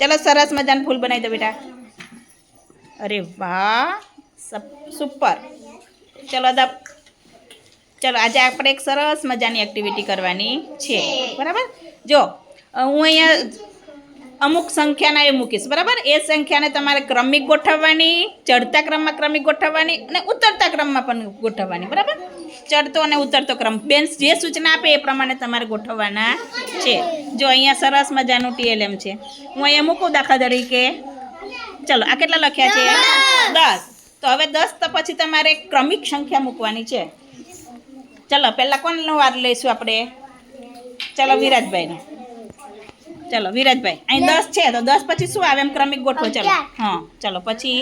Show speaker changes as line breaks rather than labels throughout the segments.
ચલો સરસ મજાનું ફૂલ બનાવી દો બેટા. અરે વાહ સુપર. ચલો દબ ચલો આજે આપણે એક સરસ મજાની એક્ટિવિટી કરવાની છે. બરાબર? જો હું અહીંયા અમુક સંખ્યાના એ મૂકીશ, બરાબર? એ સંખ્યાને તમારે ક્રમિક ગોઠવવાની, ચડતા ક્રમમાં ક્રમિક ગોઠવવાની અને ઉતરતા ક્રમમાં પણ ગોઠવવાની, બરાબર? ચડતો અને ઉતરતો ક્રમ. બેન જે સૂચના આપે એ પ્રમાણે તમારે ગોઠવવાના છે. જો અહીંયા સરસ મજાનું ટીએલએમ છે. હું અહીંયા મૂકું દાખલા તરીકે. ચલો, આ કેટલા લખ્યા છે? દસ. તો હવે દસ તો પછી તમારે ક્રમિક સંખ્યા મૂકવાની છે. ચલો, પહેલાં કોનો વાર લઈશું આપણે? ચલો, વિરાજભાઈને. ચલો વિરાજભાઈ અહીં દસ છે તો દસ પછી શું આવે એમ ક્રમિક ગોઠવો ચલો હા ચલો પછી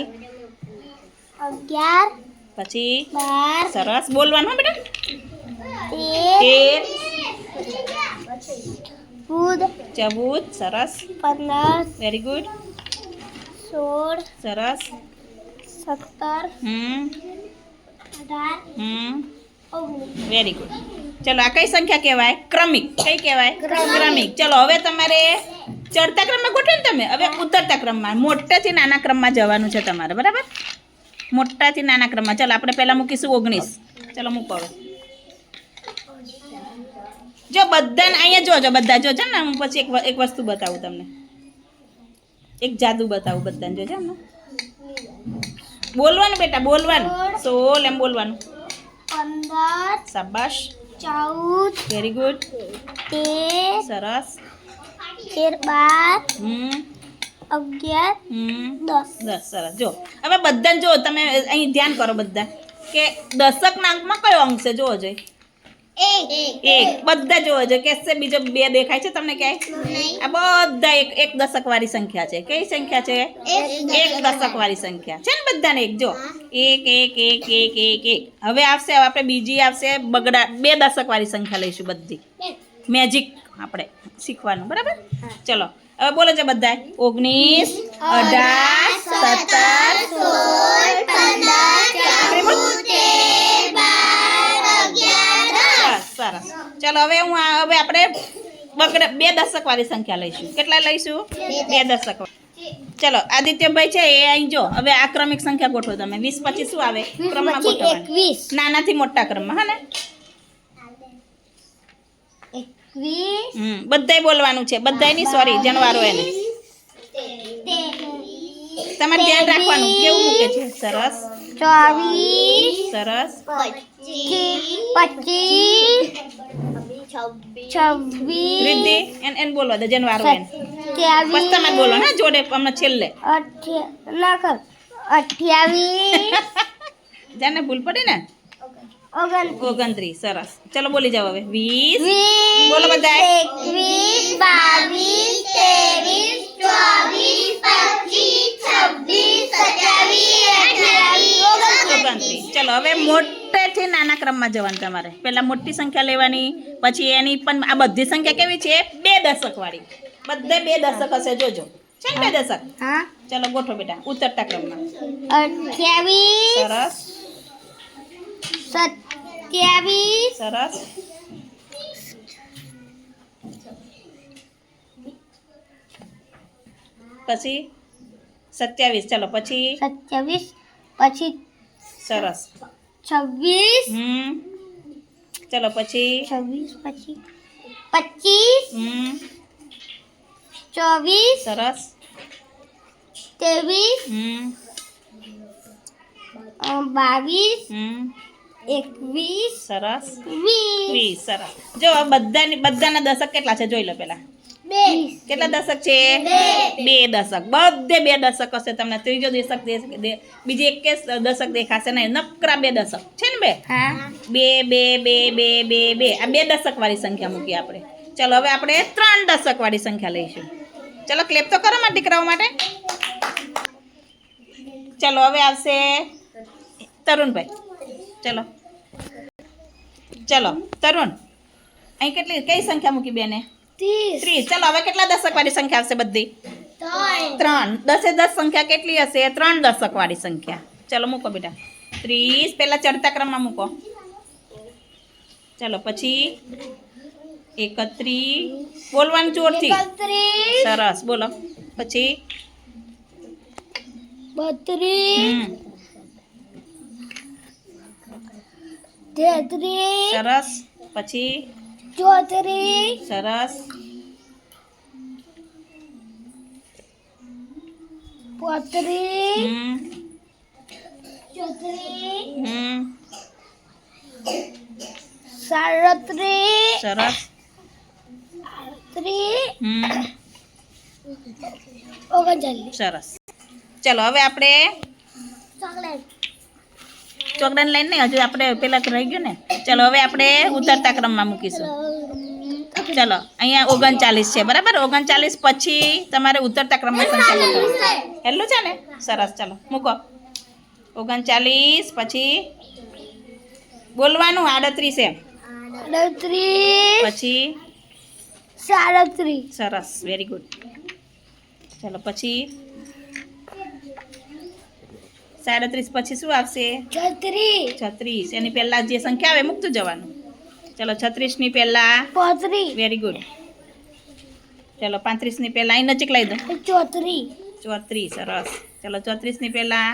અગિયાર
પછી
બાર
સરસ બોલવાનું હો બેટા
તેર
તેર
ચૌદ
ચૌદ સરસ
પંદર
વેરી ગુડ
સોળ
સરસ
સત્તર
હમ
અઢાર
હમ
ઓગણીસ
વેરી ગુડ ચલો આ કઈ સંખ્યા કહેવાય? ક્રમિક. કઈ કહેવાય? ક્રમિક. ચલો હવે તમારે ચડતા ક્રમમાં ગોઠવો ને તમે. હવે ઉતરતા ક્રમમાં. મોટાથી નાના ક્રમમાં જવાનું છે તમારે બરાબર? મોટાથી નાના ક્રમમાં. ચલો આપણે પહેલાં મૂકીશું ઓગણીસ. ચલો મૂકો જો બધાને અહીંયા જોજો બધા જોજો ને હું પછી એક એક વસ્તુ બતાવું તમને. એક જાદુ બતાવું બધાને. જોજો ને બોલવાનું બેટા બોલવાનું. સોલ એમ બોલવાનું.
પંદર
શાબાશ
ચૌદ
વેરી ગુડ
તેર
સરસ.
તેર બાર
હમ.
અગિયાર દસ.
દસ સરસ. જો હવે બધાને જો તમે અહીં ધ્યાન કરો બધા કે દશકના અંકમાં કયો અંક છે? જોવો જોઈએ એક. બધા જોવો જોઈએ કેસે બીજો બે દેખાય છે. તમને ક્યાંય? આ બધા એક એક દશક વાળી સંખ્યા છે. કઈ સંખ્યા છે? એક દશક વાળી સંખ્યા. છે ને બધાને એક? જો. એક એક એક એક એક એક. હવે આવશે હવે આપણે બીજી આવશે બગડા બે દશક વાળી સંખ્યા લઈશું બધી. મેજિક આપણે શીખવાનું બરાબર? ચલો. હવે બોલો છે બધા. ઓગણીસ અઢાર સત્તર સરસ સરસ. ચલો હવે હું હવે આપણે બગડા બે દશક વાળી સંખ્યા લઈશું. કેટલા લઈશું? બે દશક. ચલો આદિત્યભાઈ છે એ અહીં જો. હવે આ ક્રમિક સંખ્યા ગોઠવો તમે. વીસ પછી શું આવે? ક્રમમાં
ગોઠવો
નાનાથી મોટા ક્રમમાં હા ને? બધાય બોલવાનું છે. બધાય નહીં સોરી જણવારો એને. તમારે ધ્યાન રાખવાનું. કેવું મૂકે છે? સરસ.
ચોવીસ
સરસ.
પચીસ છવ્વીસ
રિદ્ધિ એન એન બોલવા દે જણવારો એને.
સત્યાવીસ
બોલો ને જોડે હમણાં છેલ્લે.
અઠ્યા ના કર અઠ્યાવીસ.
જાને ભૂલ પડી ને?
ઓગણત્રીસ.
સરસ. ચલો બોલી જાઓ હવે. વીસ.
વીસ
બોલો બધા
એકવીસ બાવીસ ત્રેવીસ ચોવીસ પચીસ છવ્વીસ
ઓગણત્રીસ. ચલો હવે મોટેથી નાના ક્રમમાં જવાનું તમારે. પહેલાં મોટી સંખ્યા લેવાની પછી એની પણ આ બધી સંખ્યા કેવી છે? બે દશકવાળી. બધે બે દશક હશે જોજો. છે ને બે દશક?
હા.
ચલો ગોઠો બેટા ઉતરતા ક્રમમાં.
અઠ્યાવીસ
સરસ.
સત્યાવીસ.
સરસ. પછી સત્યાવીસ. ચાલો પછી?
સત્યાવીસ. પછી
સરસ.
છવ્વીસ.
હમ. ચલો પછી?
છવ્વીસ પછી પચીસ.
હમ.
ચોવીસ.
સરસ.
ત્રેવીસ.
હમ.
બાવીસ.
હમ.
એકવીસ
સરસ.
વીસ.
સરસ. જો આ બધાની બધાના દશક કેટલા છે? જોઈ લો પેલા કેટલા દશક છે? બે. દશક. બધે બે દશક હશે તમને. ત્રીજો દશક બીજી એક દશક દેખાશે નહીં. નકરા બે દશક. છે ને બે?
હા.
બે બે બે બે બે બે. આ બે દશક વાળી સંખ્યા મૂકી આપણે. ચલો હવે આપણે ત્રણ દશક વાળી સંખ્યા લઈશું. ચલો ક્લેપ તો કરો મારા દીકરાઓ માટે. ચલો હવે આવશે તરુણભાઈ. ચલો. ચલો તરુણ અહીં કેટલી કઈ સંખ્યા મૂકી બેને?
ત્રીસ.
ચલો હવે કેટલા દશક વાળી સંખ્યા આવશે બધી? ત્રણ. દસે દસ સંખ્યા કેટલી હશે? ત્રણ દશક વાળી સંખ્યા. ચલો મૂકો બેટા. ત્રીસ. પહેલાં ચડતા ક્રમમાં મૂકો. ચલો પછી એકત્રીસ. બોલવાનું જોરથી. સરસ. બોલો. પછી?
બત્રીસ.
હમ
તેત્રીસ
સરસ પછી
ચોત્રીસ
સરસ
પોત્રીસ
હમ
ચોત્રીસ
હમ
સાડત્રીસ
સરસ
આડત્રીસ
હમ
ઓગણચાલીસ
સરસ ચલો હવે આપણે
ચોકલેટ
ચોકડાને લઈને નહીં હજુ આપણે પેલા તો રહી ગયું ને. ચલો હવે આપણે ઉતરતા ક્રમમાં મૂકીશું. ચલો અહીંયા ઓગણચાલીસ છે બરાબર? ઓગણચાલીસ પછી તમારે ઉતરતા ક્રમમાં સંચાલન મૂકવાની એટલું છે ને? સરસ ચલો મૂકો. ઓગણચાલીસ પછી બોલવાનું આડત્રીસ એમ. પછી?
સાડત્રીસ.
સરસ વેરી ગુડ ચલો પછી? સાડત્રીસ પછી શું આવશે?
છત્રીસ.
છત્રીસ. એની પહેલા જે સંખ્યા આવે મૂકતું જવાનું. ચલો છત્રીસની પહેલા
પોત્રીસ.
વેરી ગુડ ચલો પાંત્રીસની પહેલા અહીં નજીક લઈ દો.
ચોત્રીસ.
ચોત્રીસ સરસ. ચલો ચોત્રીસની પહેલા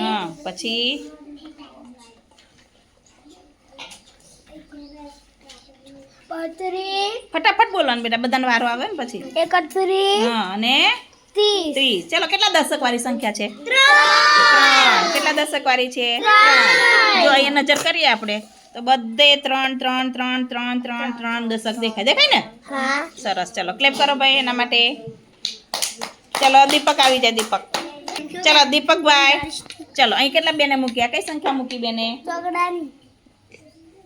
હા પછી ફટાફટ બોલવાનું બેટા બધાનો વારો આવે ને પછી.
એકત્રી
હા અને?
ત્રીસ.
ચલો કેટલા દશક વાળી સંખ્યા છે? ત્રણ. કેટલા દશક વાળી છે જો અહીંયા નજર કરીએ આપણે તો બધે ત્રણ ત્રણ ત્રણ ત્રણ ત્રણ ત્રણ દશક દેખાય. દેખાય ને? સરસ. ચલો ક્લેપ કરો ભાઈ એના માટે. ચલો દીપક આવી જાય દીપક. ચલો દીપકભાઈ ચલો અહીં કેટલા બેને મૂક્યા? કઈ સંખ્યા મૂકી બેને?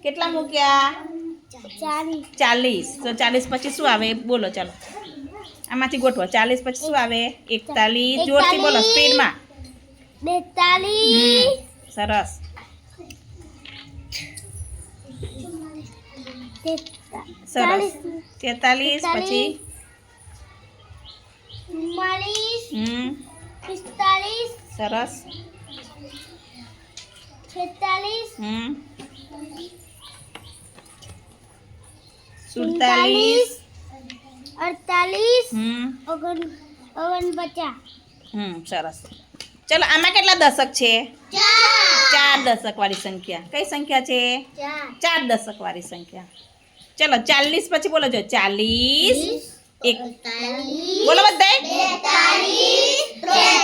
કેટલા મૂક્યા? ચાલીસ. તો ચાલીસ પછી શું આવે? બોલો ચાલો. આમાંથી ગોઠવો. ચાલીસ પછી શું આવે? એકતાલીસ. જોરથી બોલો સ્પીડમાં.
બેતાલીસ.
સરસ. સરસ. તેતાલીસ પછી?
પિસ્તાલીસ.
સરસ.
છેતાલીસ.
હમ. સુડતાલીસ.
અડતાલીસ. ઓગણ ઓગણપચાસ.
હમ સરસ. ચલો આમાં કેટલા દશક છે? ચાર. દશક વાળી સંખ્યા. કઈ સંખ્યા છે?
ચાર.
દશક વાળી સંખ્યા. ચલો ચાલીસ પછી બોલો જો ચાલીસ. એક. બોલો બધાય. ઓગણપચાસ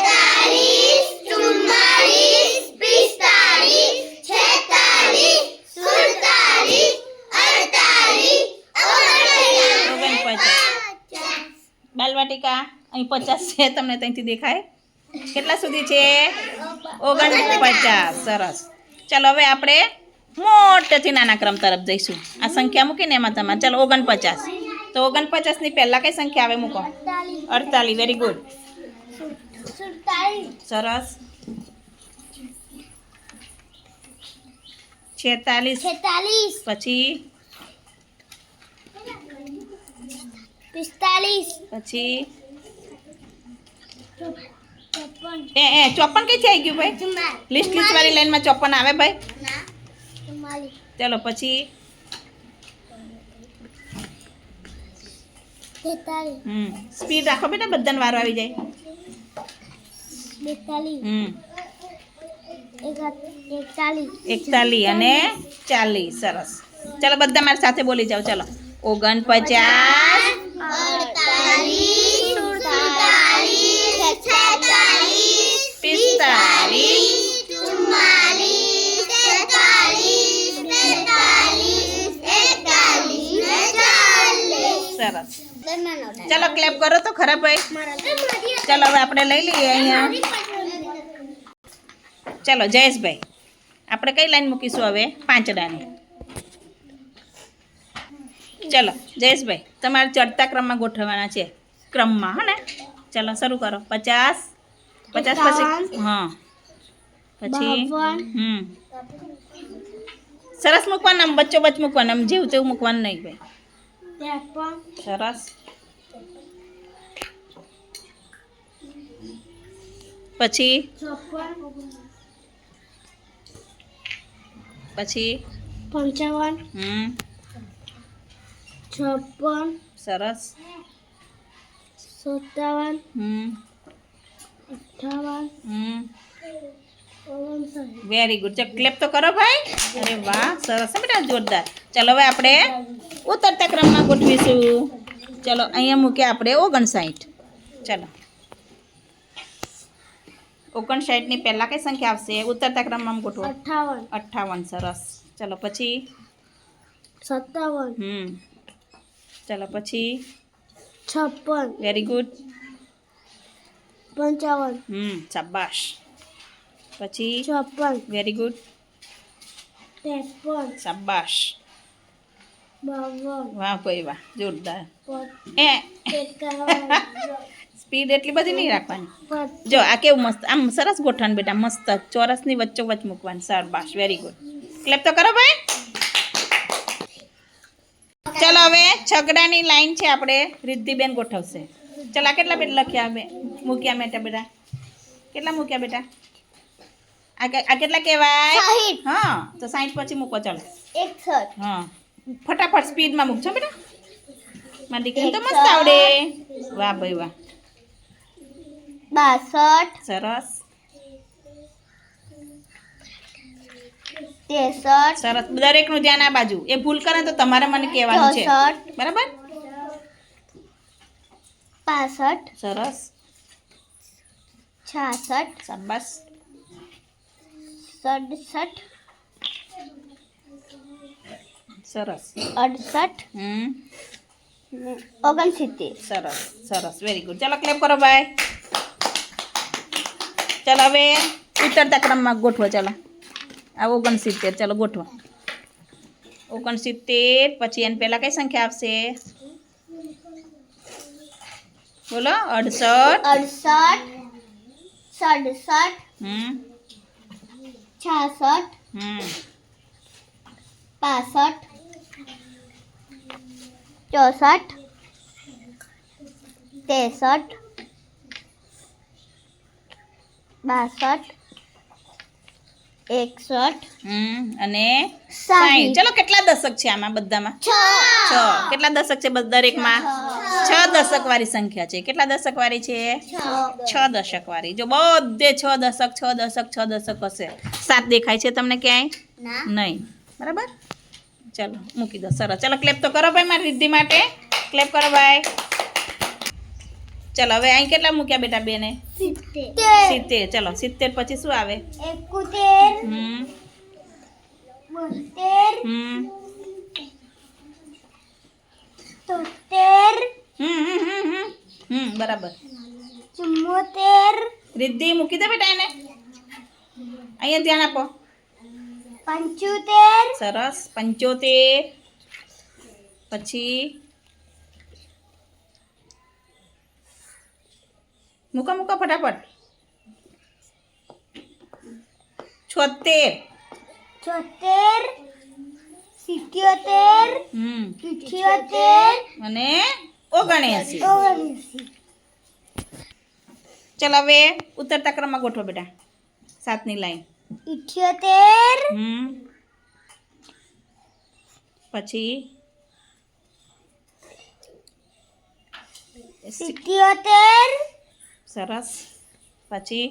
બાલવાટિકા અહીં પચાસ છે તમને ત્યાંથી દેખાય. કેટલા સુધી છે? ઓગણ પચાસ સરસ. ચાલો હવે આપણે મોટેથી નાના ક્રમ તરફ જઈશું. આ સંખ્યા મૂકીને એમાં તમારે ચાલો ઓગણપચાસ. તો ઓગણપચાસની પહેલાં કઈ સંખ્યા આવે મૂકો? અડતાલીસ. વેરી ગુડ સરસ. છેતાલીસ. પછી
પિસ્તાલીસ.
પછી? એ એ ચોપન કઈથી આવી ગયું ભાઈ? લિસ્ટ લિસ્ટ વાળી લાઈનમાં ચોપન આવે ભાઈ? ચલો પછી? હમ સ્પીડ રાખો બેટા બધાને વારો આવી જાય.
એકતાલી
હમ.
એકતાલીસ.
એકતાલીસ અને ચાલીસ સરસ. ચલો બધા મારી સાથે બોલી જાઓ ચલો. ઓગણપચાસ.
અડતાલીસ સુડતાલીસ છેતાલીસ
પિસ્તાલીસ
ચુમ્માલીસ તેતાલીસ બેતાલીસ એકતાલીસ ને ચાલીસ
સરસ ચલો ક્લેપ કરો તો ખરા ભાઈ. ચલો હવે આપણે લઈ લઈએ અહીંયા. ચલો જયેશભાઈ આપણે કઈ લાઈન મૂકીશું હવે? પાંચડાની. ચલો જયેશભાઈ તમારે ચડતા ક્રમમાં ગોઠવવાના છે. ક્રમમાં હા ને? ચલો શરૂ કરો. પચાસ પચાસ પછી હા. પછી હમ. સરસ મૂકવાનું આમ બચ્ચો બચ મૂકવાનું આમ જેવું તેવું મૂકવાનું નહીં ભાઈ. સરસ. પછી પછી
પંચાવન.
હમ.
છપ્પન
સરસ
સત્તાવન
હમ
અઠ્ઠાવન
હમ
ઓગણસાઠ
વેરી ગુડ ચાલ ક્લેપ તો કરો ભાઈ. અરે વાહ સરસ છે બેટા જોરદાર. ચાલો હવે આપણે ઉતરતા ક્રમમાં ગોઠવીશું. ચલો અહીંયા મૂક્યા આપણે ઓગણસાઠ. ચલો. ઓગણસાઠની પહેલાં કઈ સંખ્યા આવશે? ઉતરતા ક્રમમાં ગોઠવો.
અઠ્ઠાવન
અઠ્ઠાવન સરસ. ચલો પછી?
સત્તાવન.
હમ. ચલો પછી
છપ્પન.
વેરી ગુડ
પંચાવન.
હમ શાબાશ. પછી
છપ્પન.
વેરી ગુડ
ત્રેપન.
શાબાશ. વાહ કોઈ વાહ જોરદાર. એ. સ્પીડ એટલી બધી નહીં રાખવાની. જો આ કેવું મસ્ત આમ સરસ ગોઠવણ બેટા મસ્ત ચોરસની વચ્ચો વચ્ચ મૂકવાની સરબાશ વેરી ગુડ ક્લેપ તો કરો ભાઈ. હવે છગડાની લાઈન છે આપણે રિદ્ધિબેન ગોઠવશે. ચલો આ કેટલા બેટા લખ્યા બે? મૂક્યા બેટા બેટા કેટલા મૂક્યા બેટા? આ કે- આ કેટલા કહેવાય?
સાહીઠ.
હા તો સાઠ પછી મૂકો ચલો.
એકસઠ.
હા. ફટાફટ સ્પીડમાં મૂકજો બેટા. મારી દીકરીને તો મસ્ત આવડે. વાહ ભાઈ વાહ.
બાસઠ.
સરસ.
ત્રેસઠ
સરસ. દરેકનું ધ્યાન આ બાજુ. એ ભૂલ કરે તો તમારે મને કહેવાનું છે. બરાબર?
પાસઠ.
સરસ.
છાસઠ.
શાબાશ.
સડસઠ.
સરસ.
અડસઠ.
હમ.
ઓગણસિત્તેર.
સરસ. સરસ. વેરી ગુડ ચાલો ક્લેપ કરો ભાઈ ચાલો હવે ઉતરતા ક્રમમાં ગોઠવો ચાલો. આ ઓગણસિત્તેર ચાલો ગોઠવો. ઓગણસિત્તેર પછી એને પહેલાં કઈ સંખ્યા આવશે? બોલો અડસઠ.
અડસઠ સડસઠ
હમ.
છાસઠ
હમ.
પાસઠ ચોસઠ ત્રેસઠ બાસઠ એકસઠ.
હમ અને
સાહીઠ.
ચલો કેટલા દશક છે આમાં બધામાં?
છ.
કેટલા દશક છે બધ- દરેકમાં છ. દશક વાળી સંખ્યા છે. કેટલા દશક વાળી છે. છ દશક વાળી જો બધે છ દશક છ દશક છ દશક હશે. સાત દેખાય છે તમને ક્યાંય? નહીં. બરાબર? ચલો મૂકી દો. સરસ. ચલો ક્લેપ તો કરો ભાઈ મારી રિદ્ધિ માટે. ક્લેપ કરો ભાઈ. ચલો હવે અહીં કેટલા મૂક્યા બેટા બેને?
સિત્તેર.
ચલો સિત્તેર પછી શું આવે? હમ હમ. હમ બરાબર.
ચુમ્મોતેર.
રિદ્ધિ મૂકી દે બેટા એને. અહીંયા ધ્યાન આપો.
પંચોતેર.
સરસ પંચોતેર. પછી મૂકો મૂકો ફટાફટ છોતેર
છોતેર સિત્યોતેર
હમ
ઇઠ્યોતેર
અને ઓગણએંસી
ઓગણસી
ચલો હવે ઉતરતા ક્રમમાં ગોઠવો બેટા સાતની લાઈન
ઇઠ્યોતેર
હમ પછી
સિત્યોતેર
સરસ. પછી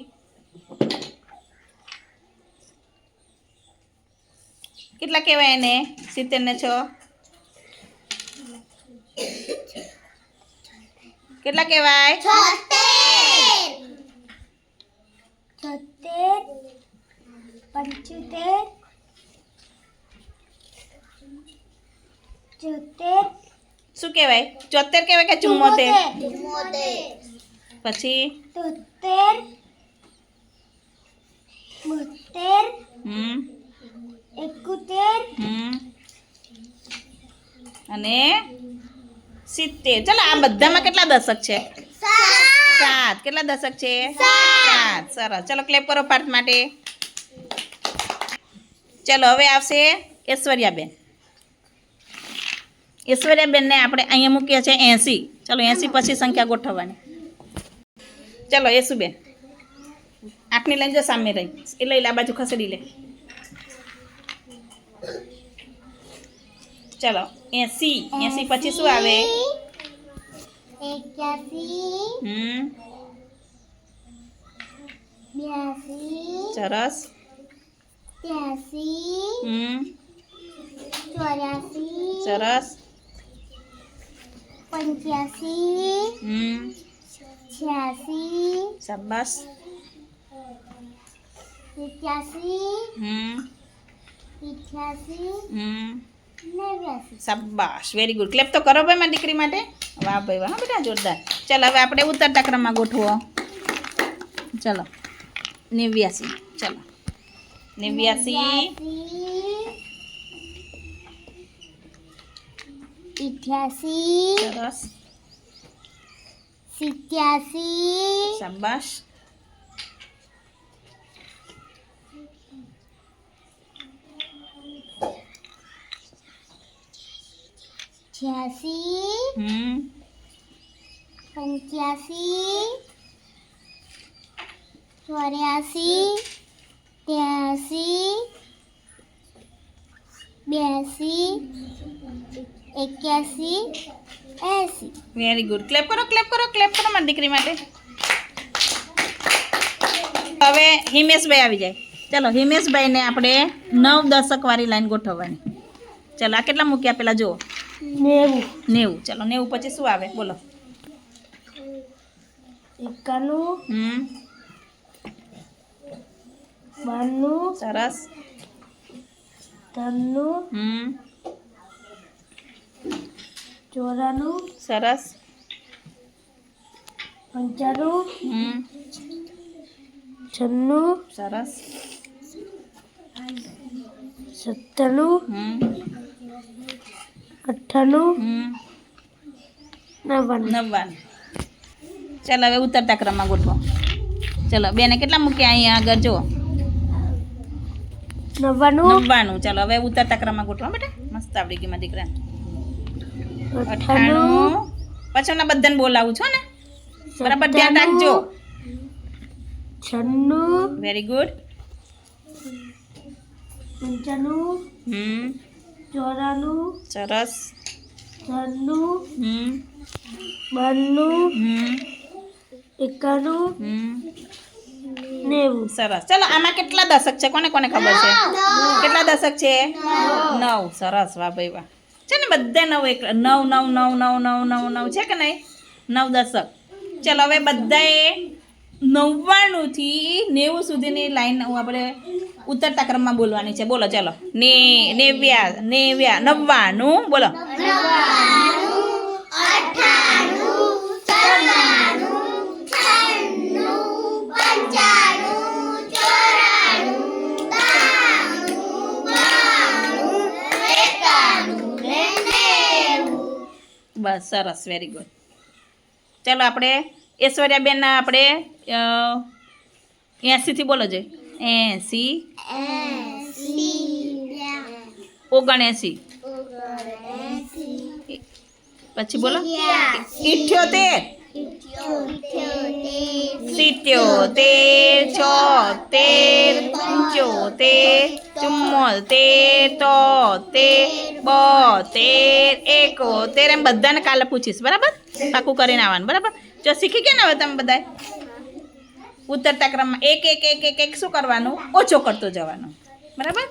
કેટલા કહેવાય એને? સિત્તેર ને છ. કેટલા કહેવાય?
છોતેર. છોતેર. પંચોતેર. ચોતેર
શું કહેવાય? ચોતેર કહેવાય કે ચુમ્મોતેર. પછી?
તોતેર. બોતેર.
હમ.
એકોતેર.
હમ. અને સિત્તેર. ચાલો આ બધામાં કેટલા દશક છે? સાત. કેટલા દશક છે? સાત. સરસ. ચલો ક્લેપ કરો પાર્થ માટે. ચલો હવે આવશે ઐશ્વર્યાબેન. ઐશ્વર્યાબેનને આપણે અહીંયા મૂકીએ છીએ એંસી. ચલો એંસી પછી સંખ્યા ગોઠવવાની. ચલો બેન? આંખની લઈને જો સામે રહી. એ લઈ લે આ બાજુ ખસેડી લે. ચલો એસી. એસી પછી શું આવે? હમ. સરસ. હમ. સરસ.
પંચ્યાસી.
હમ.
છ્યાસી
શાબાશ
સિત્યાસી
હમ
ઇઠ્યાસી
હમ
નેવ્યાસી
શાબાશ વેરી ગુડ ક્લેપ તો કરો ભાઈ મારી દીકરી માટે. વાહ ભાઈ વાહ બેટા જોરદાર. ચાલો હવે આપણે ઉતરતા ક્રમમાં ગોઠવો. ચલો. નેવ્યાસી. ચલો. નેવ્યાસી.
ઇઠ્યાસી
સરસ.
સિત્યાસી
શાબાશ
છ્યાસી પંચ્યાસી ચોર્યાસી ત્યાસી બ્યાસી એક્યાસી એંસી
વેરી ગુડ ક્લેપ કરો ક્લેપ કરો ક્લેપ કરો મારી દીકરી માટે હવે હિમેશભાઈ આવી જાય. ચલો હિમેશભાઈને આપણે નવ દશક વાળી લાઈન ગોઠવવાની. ચલો આ કેટલા મૂક્યા પેલા જુઓ.
નેવું.
નેવું. ચલો નેવું પછી શું આવે? બોલો.
એકાણું.
હમ.
બાણું.
સરસ.
ત્રાણું
હમ.
ચોરાણું
સરસ
પંચાણું
હમ
છન્નું
સરસ
સત્તાણું
હમ
અઠ્ઠાણું
હમ
નવ્વાણું
નવ્વાણું ચાલો હવે ઉતરતા ક્રમમાં ગોઠવો ચલો બેને કેટલા મૂક્યા અહીંયા આગળ જુઓ
નવ્વાણું
નવ્વાણું ચાલો હવે ઉતરતા ક્રમમાં ગોઠવો બેટા મસ્ત આવડી ગઈ મારા દીકરા અઠ્ઠાણું પછીના બધાને બોલાવું છો ને? બરાબર ધ્યાન રાખજો.
છન્નું.
વેરી ગુડ
પંચાણું.
હમ.
ચોરાણું.
સરસ.
ત્રાણું
હમ.
બાણું.
હમ.
એકાણું.
હમ.
નેવું.
સરસ. ચલો આમાં કેટલા દશક છે? કોને કોને ખબર છે? કેટલા દશક છે? નવ. સરસ. વાહ ભાઈ વાહ. છે ને બધા નવ એક નવ નવ નવ નવ નવ નવ નવ છે કે નહીં? નવ દશક. ચલો, હવે બધાએ નવ્વાણુંથી નેવું સુધીની લાઈન આપણે ઉતરતા ક્રમમાં બોલવાની છે. બોલો, ચલો. ને, નેવ્યા નેવ્યા, નવ્વાણું. બોલો. બસ સરસ વેરી ગુડ ચાલો આપણે ઐશ્વર્યાબેનના આપણે એંસીથી બોલો જોઈએ એંસી ઓગણએંસી પછી બોલો. ઇઠ્યોતેર. સિત્યોતેર છોતેર પંચોતેર ચુમ્મોતેર તોતેર બોતેર એકોતેર એમ બધાને કાલે પૂછીશ બરાબર પાકું કરીને આવવાનું બરાબર જો શીખી ગયા ને હવે તમે બધા ઉતરતા ક્રમમાં એક એક એક એક એક શું કરવાનું ઓછો કરતો જવાનો બરાબર